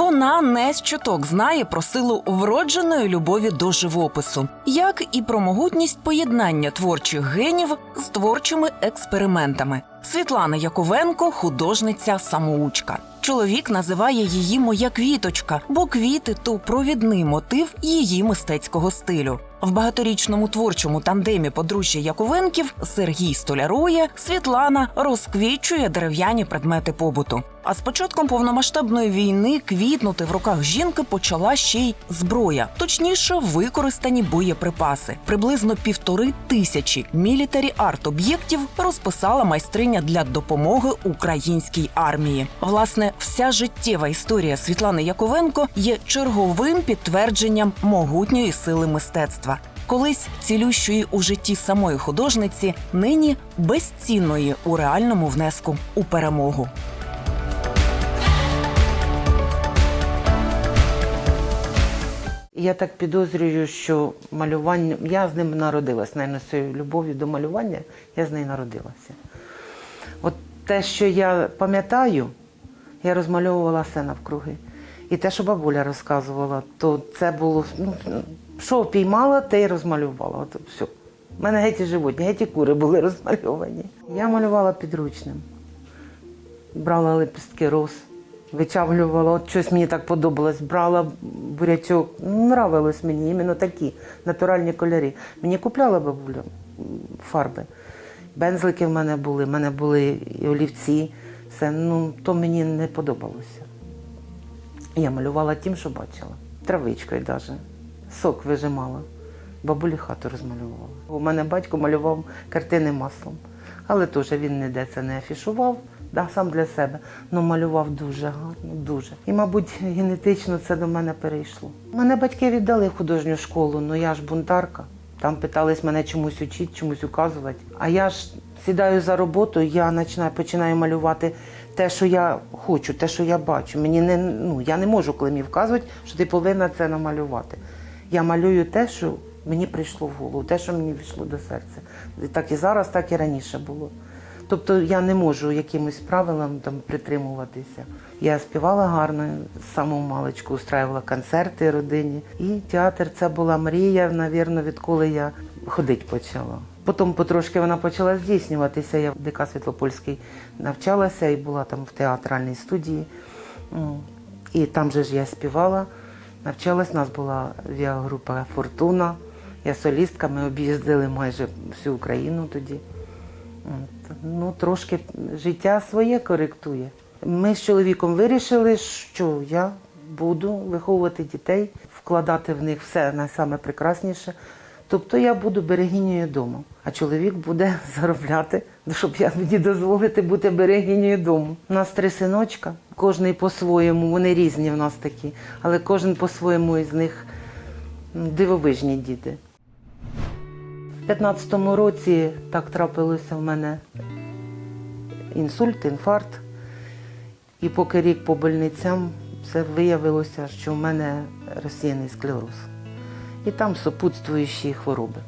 Вона не з чуток знає про силу вродженої любові до живопису, як і про могутність поєднання творчих генів з творчими експериментами. Світлана Яковенко художниця самоучка. Чоловік називає її моя квіточка, бо квіти то провідний мотив її мистецького стилю. В багаторічному творчому тандемі подружжя Яковенків Сергій Столярує Світлана розквічує дерев'яні предмети побуту. А з початком повномасштабної війни квітнути в руках жінки почала ще й зброя, точніше, використані боєприпаси. Приблизно півтори тисячі мілітарі арт об'єктів розписала майстриня для допомоги українській армії. Власне, вся життєва історія Світлани Яковенко є черговим підтвердженням могутньої сили мистецтва. Колись цілющої у житті самої художниці, нині безцінної у реальному внеску у перемогу. Я так підозрюю, що малювання. Я з ним народилась, навіть цією любов'ю до малювання, я з нею народилася. От те, що я пам'ятаю, я розмальовувала все навкруги. І те, що бабуля розказувала, то це було ну, що впіймала, те й розмалювала. От все. У мене геть і животні, геть і кури були розмальовані. Я малювала підручним, брала лепістки роз, вичавлювала. От щось мені так подобалось. Брала бурячок. Нравилось мені іменно такі натуральні кольори. Мені купляла бабуля фарби. Бензлики в мене були, в мене були і олівці. Все, ну, то мені не подобалося. Я малювала тим, що бачила. Травичкою навіть. Сок вижимала. Бабулі хату розмалювала. У мене батько малював картини маслом. Але теж він ніде це не афішував, да, сам для себе. але малював дуже гарно, дуже. І, мабуть, генетично це до мене перейшло. Мене батьки віддали в художню школу, але я ж бунтарка. Там питались мене чомусь учити, чомусь указувати. А я ж сідаю за роботу, я починаю, починаю малювати те, що я хочу, те, що я бачу. Мені не, ну, я не можу, коли мені вказують, що ти повинна це намалювати. Я малюю те, що мені прийшло в голову, те, що мені війшло до серця. Так і зараз, так і раніше було. Тобто я не можу якимось правилам там притримуватися. Я співала гарно, з маличку устраювала концерти родині. І театр це була мрія, навірно, відколи я ходити почала. Потім потрошки вона почала здійснюватися. Я в ДК Світлопольський навчалася і була там в театральній студії. І там же ж я співала. Навчалась, у нас була авіагрупа Фортуна. Я солістка, ми об'їздили майже всю Україну тоді. Ну, трошки життя своє коректує. Ми з чоловіком вирішили, що я буду виховувати дітей, вкладати в них все найсаме прекрасніше. Тобто я буду берегинею дому, а чоловік буде заробляти, щоб я мені дозволити бути берегинею дому. У нас три синочка, кожний по-своєму, вони різні в нас такі, але кожен по-своєму із них дивовижні діти. В 15-му році так трапилося в мене інсульт, інфаркт. І поки рік по больницям це виявилося, що в мене розсіяний склероз. І там супутствуючі хвороби.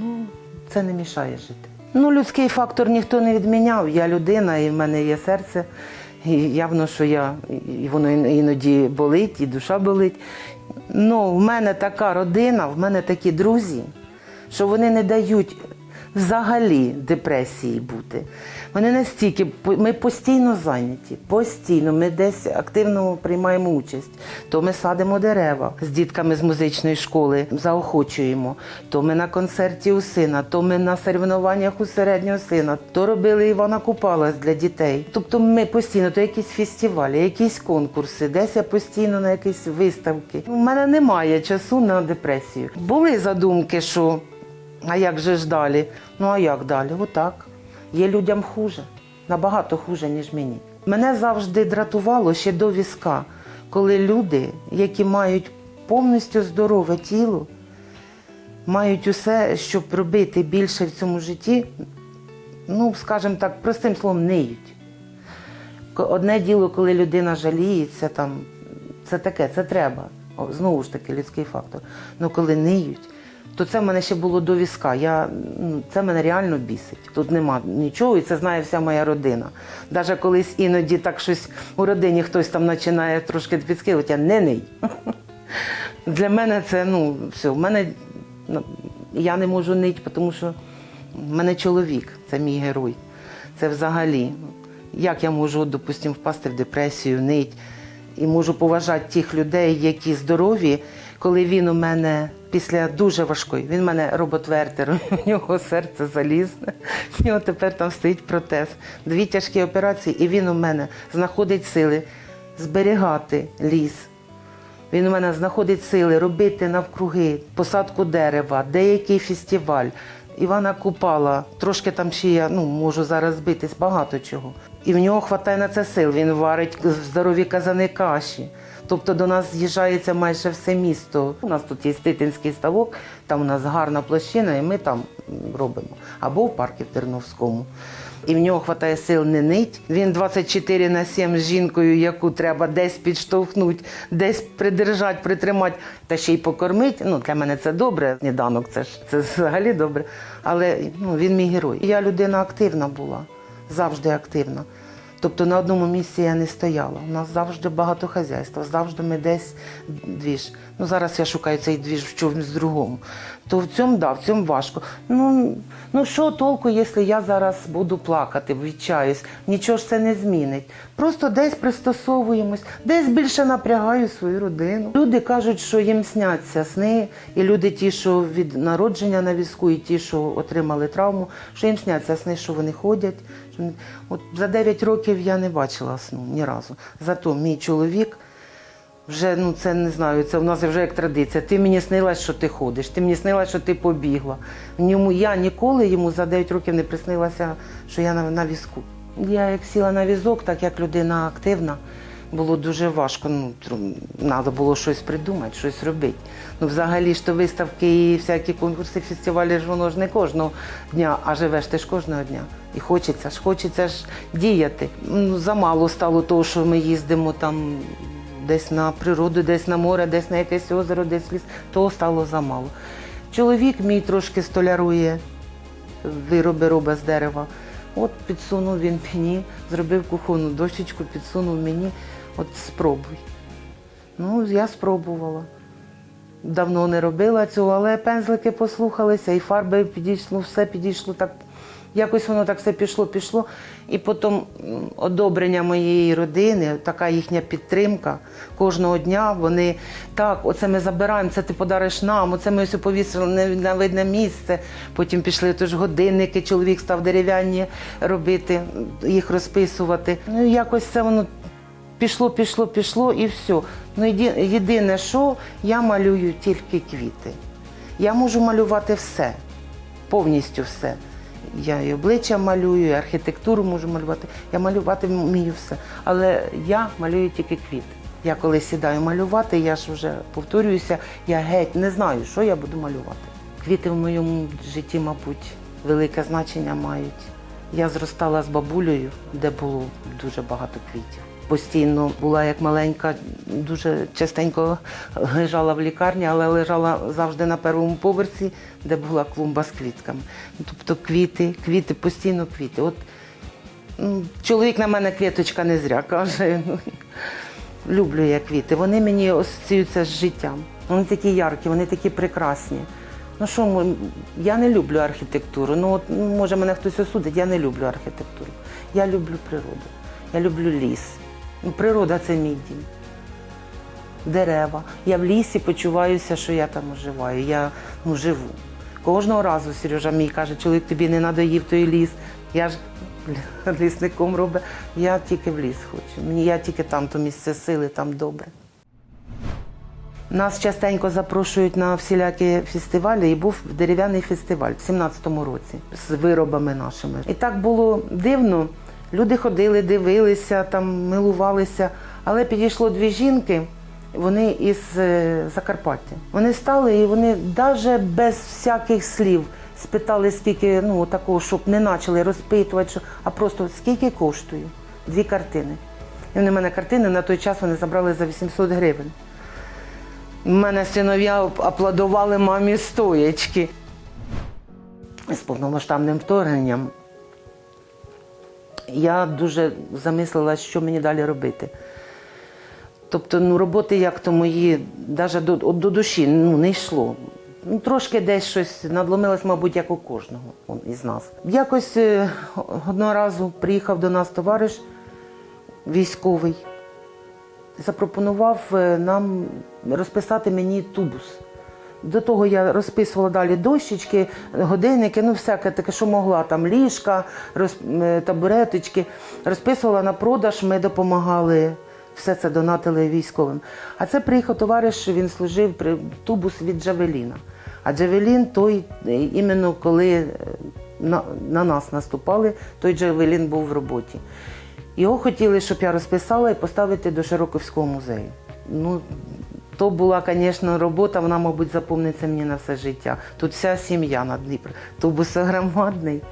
Ну, це не мішає жити. Ну, людський фактор ніхто не відміняв. Я людина, і в мене є серце. І явно, що я, і воно іноді болить, і душа болить. Ну, в мене така родина, в мене такі друзі, що вони не дають взагалі депресії бути. Вони настільки, ми постійно зайняті, постійно. Ми десь активно приймаємо участь. То ми садимо дерева з дітками з музичної школи, заохочуємо. То ми на концерті у сина, то ми на соревнованнях у середнього сина, то робили Івана Купала для дітей. Тобто ми постійно, то якісь фестивалі, якісь конкурси, десь я постійно на якісь виставки. У мене немає часу на депресію. Були задумки, що а як же ж далі? Ну а як далі? Отак. Є людям хуже, набагато хуже, ніж мені. Мене завжди дратувало ще до візка, коли люди, які мають повністю здорове тіло, мають усе, щоб робити більше в цьому житті, ну, скажімо так, простим словом, ниють. Одне діло, коли людина жаліється, там, це таке, це треба. Знову ж таки, людський фактор. Ну коли ниють, то це в мене ще було до візка. Я, ну, це мене реально бісить. Тут нема нічого, і це знає вся моя родина. Навіть колись іноді так щось у родині хтось там починає трошки підскилити, я не ний. Для мене це ну все. В мене ну, я не можу нити, тому що в мене чоловік, це мій герой. Це взагалі. Як я можу, допустимо, впасти в депресію, нить і можу поважати тих людей, які здорові, коли він у мене після дуже важкої, він у мене роботвертер, у нього серце залізне, у нього тепер там стоїть протез. Дві тяжкі операції, і він у мене знаходить сили зберігати ліс. Він у мене знаходить сили робити навкруги посадку дерева, деякий фестиваль. Івана Купала, трошки там ще я ну, можу зараз збитись, багато чого. І в нього вистачає на це сил. Він варить здорові казани каші. Тобто до нас з'їжджається майже все місто. У нас тут є Ститинський ставок, там у нас гарна площина, і ми там робимо. Або в парку в Терновському. І в нього вистачає сил не нить. Він 24 на 7 з жінкою, яку треба десь підштовхнути, десь придержати, притримати та ще й покормити. Ну, для мене це добре. Сніданок це ж це взагалі добре. Але ну, він мій герой. Я людина активна була, завжди активна. Тобто на одному місці я не стояла. У нас завжди багато хазяйства, завжди ми десь двіж. Ну зараз я шукаю цей двіж в чомусь другому. То в цьому да, в цьому важко. Ну, ну що толку, якщо я зараз буду плакати, відчаюсь, нічого ж це не змінить. Просто десь пристосовуємось, десь більше напрягаю свою родину. Люди кажуть, що їм сняться сни, і люди, ті, що від народження на візку, і ті, що отримали травму, що їм сняться сни, що вони ходять. От за 9 років я не бачила сну ні разу. Зато мій чоловік. Вже ну це не знаю, це в нас вже як традиція. Ти мені снилась, що ти ходиш, ти мені снилась, що ти побігла. В ньому я ніколи йому за 9 років не приснилася, що я на, на візку. Я як сіла на візок, так як людина активна, було дуже важко. Ну, треба було щось придумати, щось робити. Ну, взагалі ж то виставки і всякі конкурси, фестивалі ж воно ж не кожного дня, а живеш ти ж кожного дня. І хочеться ж, хочеться ж діяти. Ну, замало стало того, що ми їздимо там десь на природу, десь на море, десь на якесь озеро, десь ліс, того стало замало. Чоловік мій трошки столярує, вироби робить з дерева. От підсунув він мені, зробив кухонну дощечку, підсунув мені, от спробуй. Ну, я спробувала. Давно не робила цього, але пензлики послухалися, і фарби підійшло, все підійшло так. Якось воно так все пішло, пішло. І потім одобрення моєї родини, така їхня підтримка кожного дня. Вони так, оце ми забираємо, це ти подариш нам, оце ми ось повісили на- видне місце. Потім пішли тож годинники, чоловік став дерев'яні робити, їх розписувати. Ну якось це воно пішло, пішло, пішло і все. Ну єдине, що я малюю тільки квіти. Я можу малювати все, повністю все. Я і обличчя малюю, і архітектуру можу малювати. Я малювати вмію все. Але я малюю тільки квіти. Я коли сідаю малювати, я ж вже повторююся, я геть не знаю, що я буду малювати. Квіти в моєму житті, мабуть, велике значення мають. Я зростала з бабулею, де було дуже багато квітів. Постійно була як маленька, дуже частенько лежала в лікарні, але лежала завжди на першому поверсі, де була клумба з квітками. Тобто квіти, квіти, постійно квіти. От чоловік на мене квіточка не зря каже. Люблю я квіти. Вони мені асоціюються з життям. Вони такі яркі, вони такі прекрасні. Ну що, я не люблю архітектуру. Ну, от, ну, може, мене хтось осудить, я не люблю архітектуру. Я люблю природу. Я люблю ліс. Ну, природа це мій дім. Дерева. Я в лісі почуваюся, що я там оживаю. Я ну, живу. Кожного разу Сережа мій каже, чоловік тобі не надоїв той ліс. Я ж лісником робить. Я тільки в ліс хочу. Я тільки там, то місце сили, там добре. Нас частенько запрошують на всілякі фестивалі, і був дерев'яний фестиваль в 17-му році з виробами нашими. І так було дивно. Люди ходили, дивилися, там милувалися. Але підійшло дві жінки, вони із е, Закарпаття. Вони стали і вони навіть без всяких слів спитали, скільки ну такого, щоб не почали розпитувати, що, а просто скільки коштує дві картини. І вони в мене картини на той час вони забрали за 800 гривень. Мене синов'я аплодували мамі стоячки. З повномасштабним вторгненням я дуже замислилася, що мені далі робити. Тобто, ну, роботи як то мої, навіть до, до душі ну, не йшло. Ну, трошки десь щось надломилось, мабуть, як у кожного із нас. Якось е, одного разу приїхав до нас товариш військовий, запропонував е, нам розписати мені тубус. До того я розписувала далі дощечки, годинники, ну всяке таке, що могла, там ліжка, роз, е, табуреточки. Розписувала на продаж, ми допомагали, все це донатили військовим. А це приїхав товариш, він служив при тубус від Джавеліна. А Джавелін той, е, іменно коли на, на нас наступали, той Джавелін був в роботі. Його хотіли, щоб я розписала і поставити до Широковського музею. Ну, то була, звісно, робота, вона, мабуть, запомниться мені на все життя. Тут вся сім'я на Дніпро. Тубус громадний.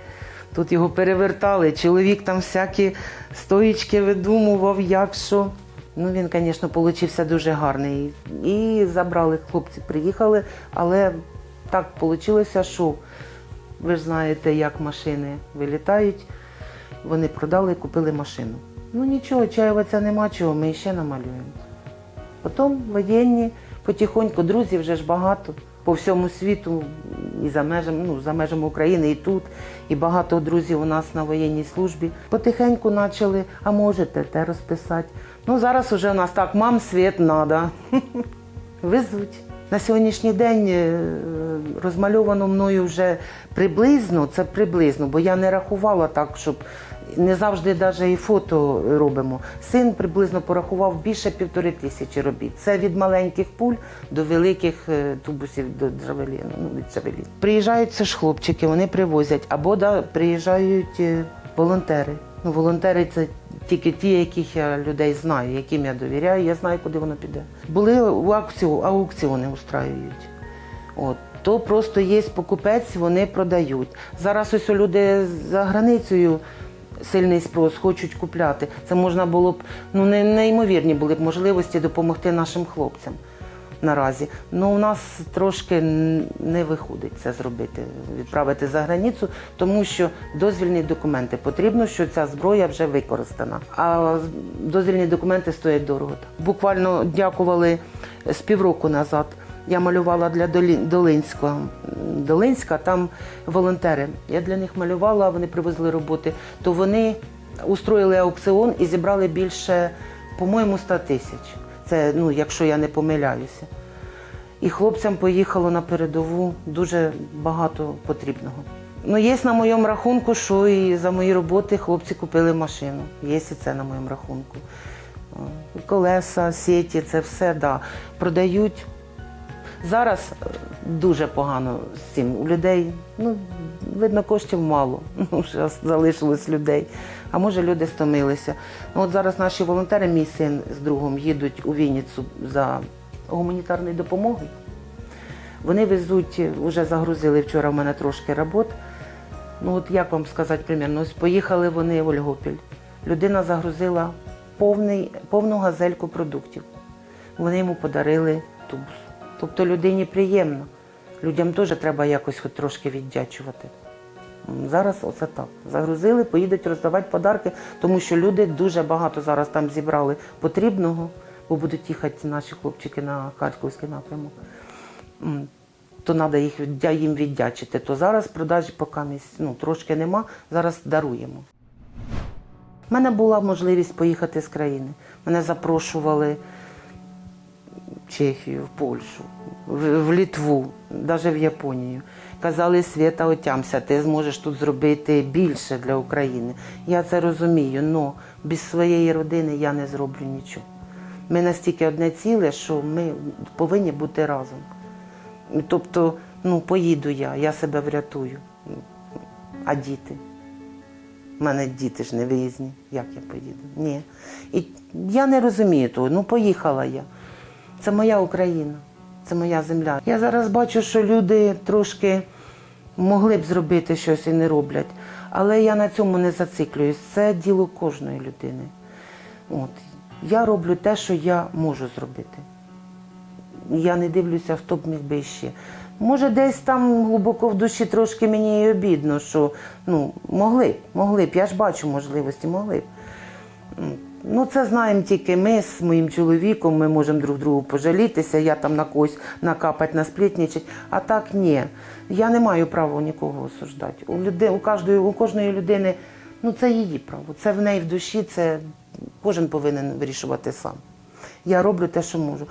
Тут його перевертали. Чоловік там всякі стоїчки видумував, як що. Ну, він, звісно, получився дуже гарний. І забрали, хлопці приїхали, але так вийшло, що ви ж знаєте, як машини вилітають. Вони продали і купили машину. Ну нічого, чаюватися нема чого, ми ще намалюємо. Потім воєнні, потихоньку, друзів вже ж багато по всьому світу, і за межами, ну, за межами України, і тут, і багато друзів у нас на воєнній службі. Потихеньку почали, а можете те розписати. Ну зараз уже у нас так, мам, світ надо. Везуть. На сьогоднішній день е, розмальовано мною вже приблизно, це приблизно, бо я не рахувала так, щоб не завжди навіть і фото робимо. Син приблизно порахував більше півтори тисячі робіт. Це від маленьких пуль до великих е, тубусів до джавеліну. Ну, від джавеліну. Приїжджають це ж хлопчики, вони привозять, або да, приїжджають е, волонтери. Ну, волонтери це тільки ті, яких я людей знаю, яким я довіряю, я знаю, куди воно піде. Були у аукціо- аукціони устраюють. От. То просто є покупець, вони продають. Зараз ось люди за границею сильний спрос, хочуть купляти. Це можна було б, ну не, неймовірні були б можливості допомогти нашим хлопцям наразі. Ну у нас трошки не виходить це зробити, відправити за границю, тому що дозвільні документи потрібно, що ця зброя вже використана. А дозвільні документи стоять дорого. Буквально дякували з півроку назад. Я малювала для Долинського. Долинська, там волонтери. Я для них малювала, вони привезли роботи. То вони устроїли аукціон і зібрали більше, по-моєму, 100 тисяч. Це, ну, якщо я не помиляюся. І хлопцям поїхало на передову дуже багато потрібного. Ну, є на моєму рахунку, що і за мої роботи хлопці купили машину. Є і це на моєму рахунку. Колеса, сіті, це все, да. Продають. Зараз е, дуже погано з цим. У людей, ну, видно, коштів мало. Зараз залишилось людей. А може люди стомилися. Ну, от зараз наші волонтери, мій син з другом, їдуть у Вінницю за гуманітарною допомогою. Вони везуть, вже загрузили вчора в мене трошки робот. Ну от як вам сказати примірно, ось поїхали вони в Ольгопіль. Людина загрузила повний, повну газельку продуктів. Вони йому подарили тубус. Тобто людині приємно. Людям теж треба якось хоч трошки віддячувати. Зараз оце так. Загрузили, поїдуть роздавати подарки, тому що люди дуже багато зараз там зібрали потрібного, бо будуть їхати наші хлопчики на Харківський напрямок. То треба їх їм віддячити. То зараз продажі поки ну, трошки нема, зараз даруємо. У мене була можливість поїхати з країни. Мене запрошували в Чехію, в Польщу, в Літву, навіть в Японію. Казали, Свята, отямся, ти зможеш тут зробити більше для України. Я це розумію, але без своєї родини я не зроблю нічого. Ми настільки одне ціле, що ми повинні бути разом. Тобто, ну, поїду я, я себе врятую. А діти? У мене діти ж не виїзні. Як я поїду? Ні. І я не розумію того. Ну, поїхала я. Це моя Україна, це моя земля. Я зараз бачу, що люди трошки могли б зробити щось і не роблять. Але я на цьому не зациклююсь. Це діло кожної людини. От. Я роблю те, що я можу зробити. я не дивлюся, хто б міг би ще. Може, десь там глибоко в душі трошки мені і обідно, що ну, могли б, могли б, я ж бачу можливості, могли б. Ну, це знаємо тільки ми з моїм чоловіком, ми можемо друг другу пожалітися, я там на когось накапать, насплітничать. А так ні. Я не маю права нікого осуждати. У, люди, у, кожної, у кожної людини ну, це її право, це в неї в душі, це кожен повинен вирішувати сам. Я роблю те, що можу.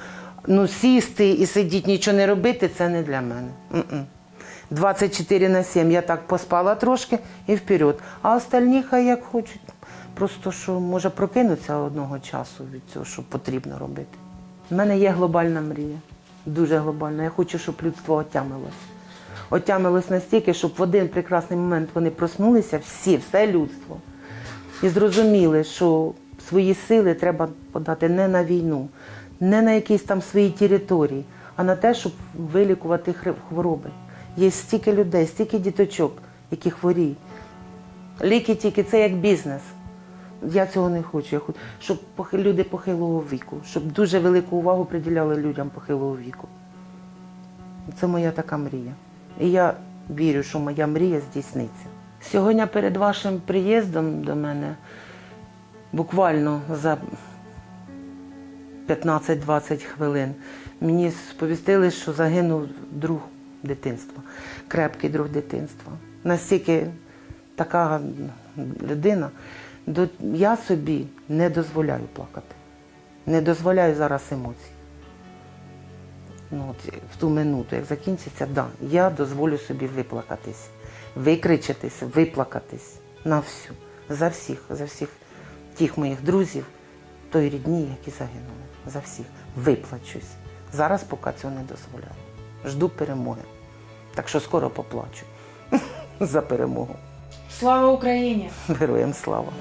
Ну, сісти і сидіти, нічого не робити це не для мене. М-м. 24 на 7 я так поспала трошки і вперед. А остальні хай як хочуть. Просто що може прокинутися одного часу від цього, що потрібно робити. У мене є глобальна мрія, дуже глобальна. Я хочу, щоб людство отямилось. Отямилось настільки, щоб в один прекрасний момент вони проснулися, всі, все людство, і зрозуміли, що свої сили треба подати не на війну, не на якісь там свої території, а на те, щоб вилікувати хвороби. Є стільки людей, стільки діточок, які хворіють. Ліки тільки це як бізнес. Я цього не хочу. Я хочу, щоб люди похилого віку, щоб дуже велику увагу приділяли людям похилого віку. Це моя така мрія. І я вірю, що моя мрія здійсниться. Сьогодні перед вашим приїздом до мене буквально за 15-20 хвилин мені сповістили, що загинув друг дитинства, крепкий друг дитинства. Настільки така людина, я собі не дозволяю плакати. Не дозволяю зараз емоцій. Ну, от, в ту минуту, як закінчиться, да, я дозволю собі виплакатись, викричатись, виплакатись на всю, за всіх, за всіх тих моїх друзів, той рідні, які загинули. За всіх. Виплачусь. Зараз поки цього не дозволяю. Жду перемоги. Так що скоро поплачу за перемогу. Слава Україні! Героям слава!